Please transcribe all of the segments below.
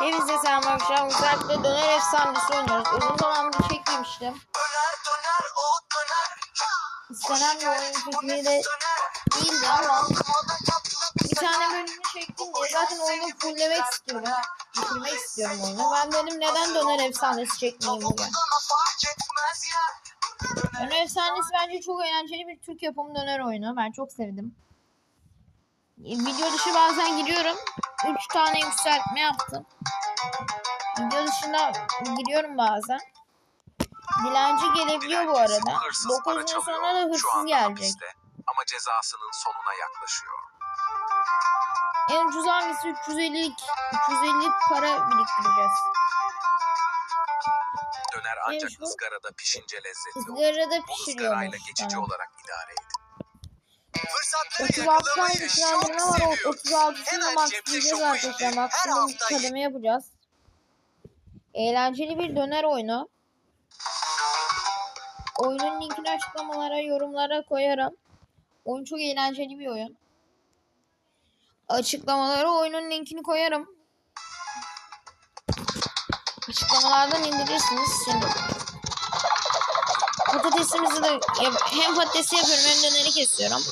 Hepinize selam arkadaşlar. Uzakta döner efsanesi oynuyoruz. Uzun zamandır çekmemiştim. İstenen bir oyun fikri de değildi ama bir tane bölümünü çektim diye zaten oyunu fulllemek istiyorum. Bitirmek istiyorum oyunu. Ben dedim neden döner efsanesi çekmeyeyim bugün. Döner efsanesi bence çok eğlenceli bir Türk yapımı döner oyunu. Ben çok sevdim. E, Video dışı bazen giriyorum. 3 tane yükseltme yaptım. Video dışında giriyorum bazen. Dilenci gelebiliyor bu arada. Hırsız 9 para gün sonra da hırsız gelecek. hapiste. Ama cezasının sonuna yaklaşıyor. En ucuz hangisi 350 350 para biriktireceğiz. Döner ancak Neymiş bu? ızgarada pişince lezzetli olur. Izgarada Bu ızgarayla pişiriyormuş. geçici Tamam. olarak idare edin. Fırsatları 36 tane yakalamayı güçlendirme çok var. O seviyoruz. 36'sını Hemen max cepte diyeceğiz şoku arkadaşlar. Maksimum kademe yapacağız. Eğlenceli bir döner oyunu. Oyunun linkini açıklamalara, yorumlara koyarım. Oyun çok eğlenceli bir oyun. Açıklamalara oyunun linkini koyarım. Açıklamalardan indirirsiniz şimdi. Patatesimizi de yap- hem patatesi yapıyorum hem döneri kesiyorum.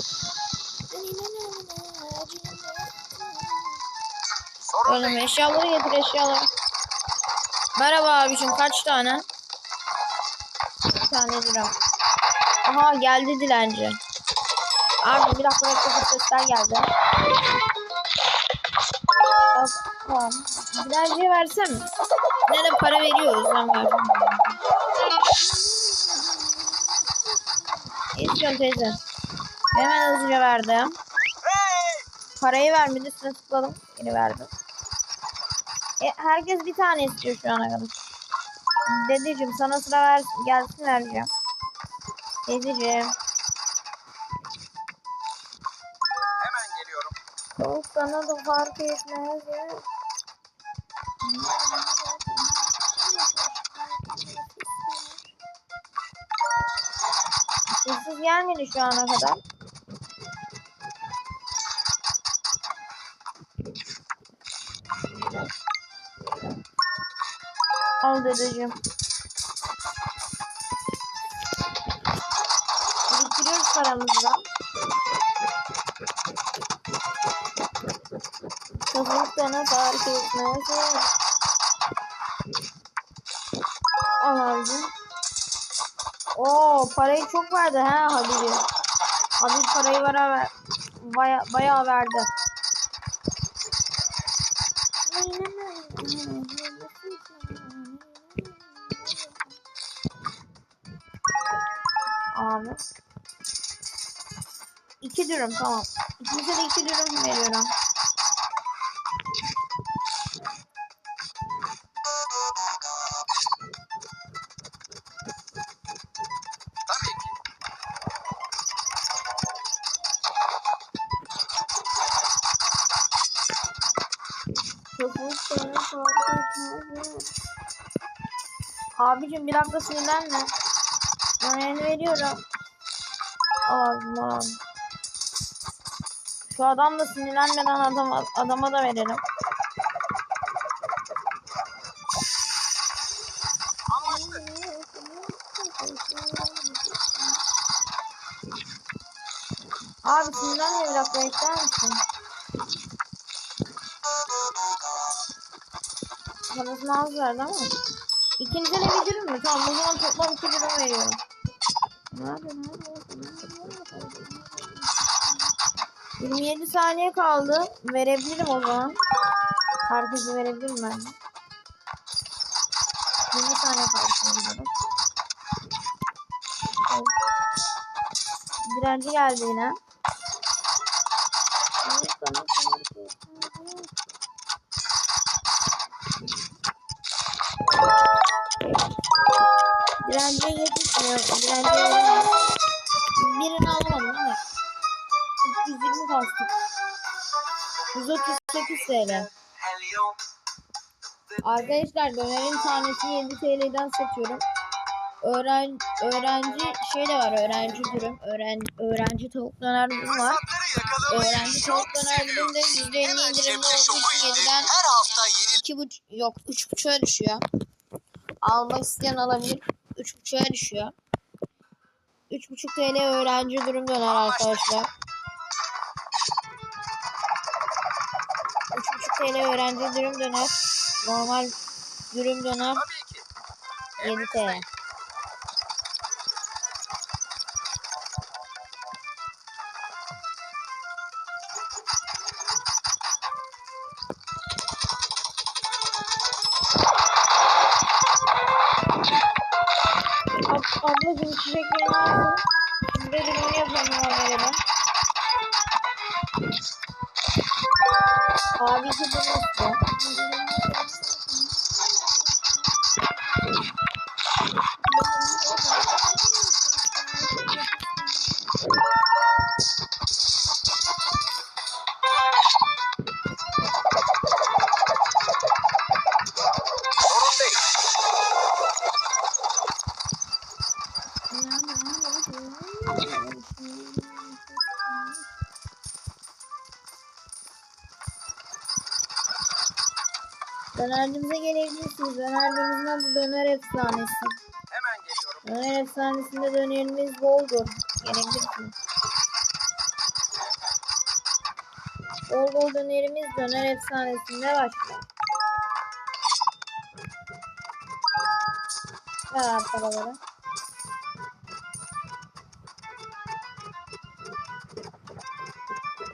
Oğlum eşyaları getir eşyaları. Merhaba abicim kaç tane? Bir tane lira. Aha geldi dilenci. Abi bir dakika bekle patatesler geldi. Tamam. Dilenciye versem? Ne de para veriyor o yüzden verdim. Ne istiyorsun teyze? Hemen hızlıca verdim. Parayı vermedi üstüne tıkladım. Geri verdim. E, herkes bir tane istiyor şu ana kadar. Dedeciğim sana sıra ver, gelsin vereceğim. Teyzeciğim. Hemen geliyorum. Soğuk sana da fark etmez ya. Sessiz gelmedi şu ana kadar. Al dedeciğim. Biriktiriyoruz paramızı. Kızım sana fark etmez. Parayı çok verdi ha Habibi. Habib parayı bana. Baya, bayağı verdi. Abi. İki dürüm tamam. İkimize de iki dürüm veriyorum. Abicim bir dakika sinirlenme. Ben veriyorum. Abim abi. Şu adam da sinirlenmeden adama, adama da verelim. Abi bir dakika bekler misin? Parasını az verdi ama. İkinize de bir dürüm mü? Tamam o zaman toplam iki dürüm veriyorum. Nerede nerede? nerede? 27 saniye kaldı. Verebilirim o zaman. Herkese verebilirim ben. de. 20 saniye kaldı. Evet. Direnci geldi yine. Direnciye yetişmiyor. Direnciye veremez. Birini alamadım ama. 320 kastık. 138 TL. Arkadaşlar dönerin tanesini 7 TL'den satıyorum. Öğren öğrenci şey de var öğrenci dürüm. Öğren öğrenci tavuk döner dürüm var. Öğrenci tavuk döner dürümde %50 indirimli olduğu için 7'den Her hafta yeni 2,5 yok 3,5'a düşüyor. Almak isteyen alabilir. 3,5'a düşüyor. 3,5 TL öğrenci dürüm döner arkadaşlar. 3,5 TL öğrenci dürüm döner. Normal dürüm döner tabii ki. 7 TL. Ab ablacığım çiçeklerini alsın. Şimdi de dürümünü yapalım. Abi ki bunu Dönercimize gelebilirsiniz. Adı Döner Efsanesi. Hemen geliyorum. Döner Efsanesi'nde dönerimiz boldur. Gelebilirsiniz. Bol bol dönerimiz Döner Efsanesi'nde başlıyor. Ver abi paraları.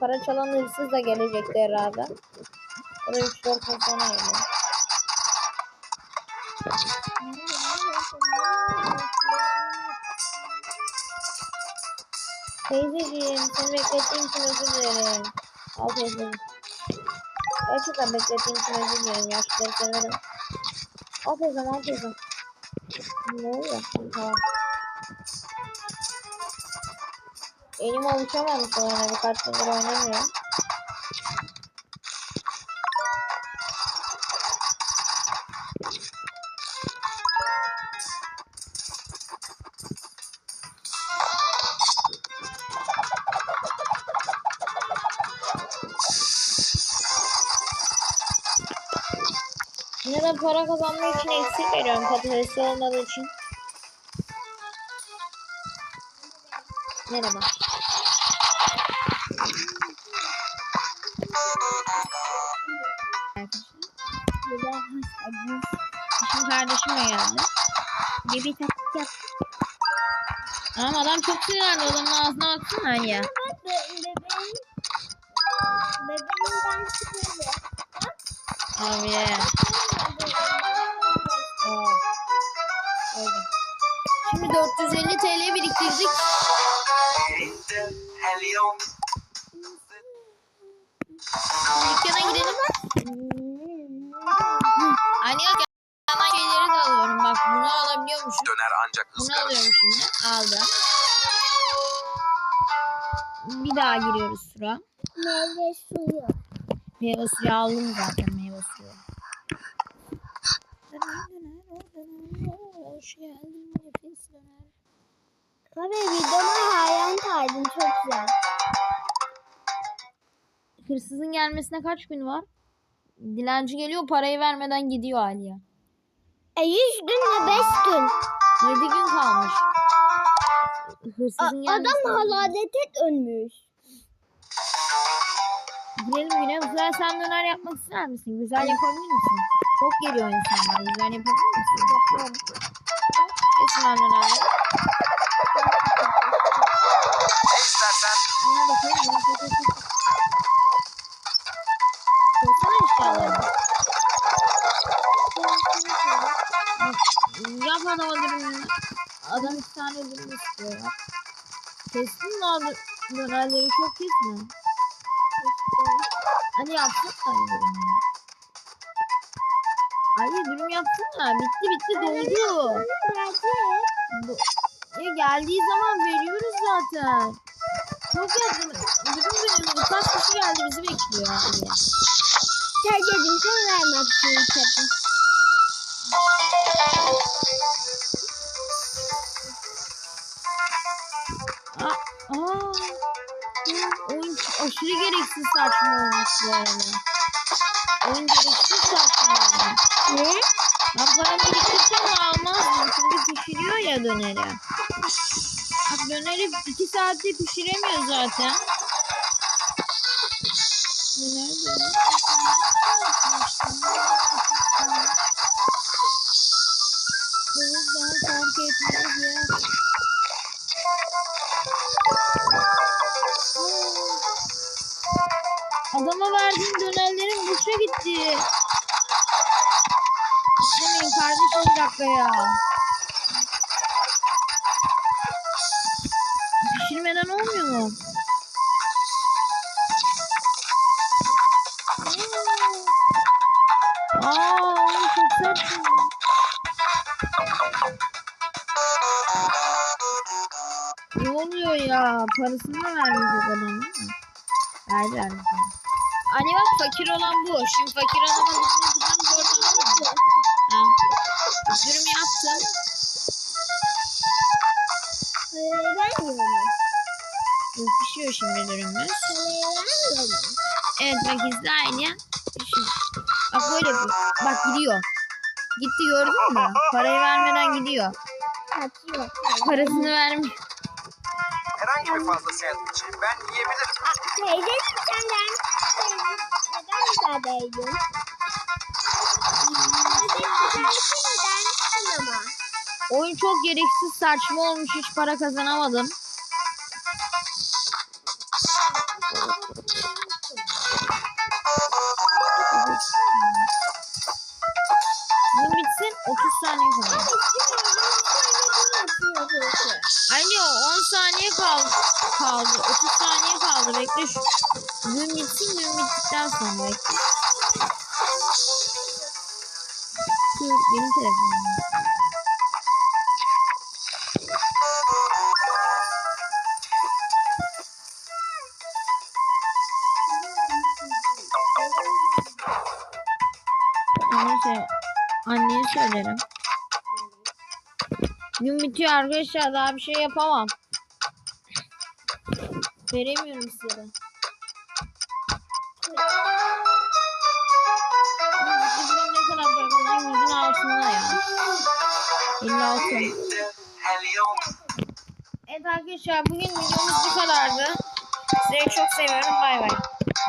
Para çalan hırsız da gelecekti herhalde. O da 3-4 gün sonra geliyor. Teyzeciğim seni beklettiğim için özür dilerim. Al teyzeciğim. Gerçekten beklettiğim için özür dilerim. Yaşlıları severim. Al teyzem al teyzem. Ne oluyor? Tamam. Elim alışamamış oyuna birkaç gündür oynamıyorum. İçin eksik veriyorum patatesi olmadığı için. Merhaba. Şimdi kardeşim de geldi. Gibi taktik yap. Ama adam çok sinirlendi. Adamın ağzına baksana ya. Bebeğimden çıkıyordu. Abi. TL biriktirdik. Dükkana gidelim. Ali ya hemen şeyleri de alıyorum. Bak bunu alabiliyormuşum. Döner ancak Bunu ızgara. alıyorum şimdi. Aldım. Bir daha giriyoruz tura. Meyve suyu. Meyve suyu aldım zaten meyve suyu. Hoş geldin nefis döner. Tabii videoma hayran kaydım çok güzel. Hırsızın gelmesine kaç gün var? Dilenci geliyor parayı vermeden gidiyor Aliye. E 100 gün ve 5 gün. 7 gün kalmış. A- Hırsızın gelmesine. adam haladete dönmüş. Girelim güne. Bu sefer sen döner yapmak ister misin? Güzel yapabilir misin? Çok geliyor insanlar. Güzel yapabilir misin? Yapıyorum. Kesin ben dönerleri. Ne istersen Buna bakalım. Buna bakalım. Koysana eşyalarını. Yap adama dürümünü. Adam iki tane dürüm istiyor. Kestin mi abi? Dönerleri çok kesme. Hadi yapsın sen dürümü. Ali dürüm yapsana. Bitti bitti doldu. Do- ya geldiği zaman veriyoruz zaten. Çok yazdım. Dürüm dönemi birkaç kişi geldi bizi bekliyor Ali. Tercihim sen vermek için istedim. Aa, aa. Oyun aşırı gereksiz saçma olmuş bu arada. Oyun gereksiz saçma olmuş. Ne? Ben paramı biriktirsem almazdım. Çünkü pişiriyor ya döneri. Bak döneri iki saatte pişiremiyor zaten. Döner döner. O yüzden fark etmez ya. Adama verdiğin dönerlerin boşa gitti. Demeyin kardeşim bir dakika ya. Aa, çok sert. Ne oluyor ya? Parasını da vermeyecek adam değil mi? Verdi verdi. Anne bak fakir olan bu. Şimdi fakir adama gitmek için zor tamam mı? Tamam. Dürüm yaptım. Vermiyor mu? Bu pişiyor şimdi dürümümüz. Evet bak izle aynı. Pişiyor. Bak böyle. Bak gidiyor. Gitti gördün mü? Parayı vermeden gidiyor. Kaçıyor. Parasını vermiyor. Herhangi bir fazla sandviçi ben yiyebilirim. Teyzeciğim sen de neden? Neden ama? Oyun çok gereksiz saçma olmuş. Hiç para kazanamadım. Kaldı. Bekle şu. Gün bitsin gün bittikten sonra bekle. Dur benim telefonum. Neyse anneye söylerim. Gün bitiyor arkadaşlar daha bir şey yapamam. Altında ya. 56. Evet arkadaşlar bugün videomuz bu kadardı. Sizi çok seviyorum bay bay.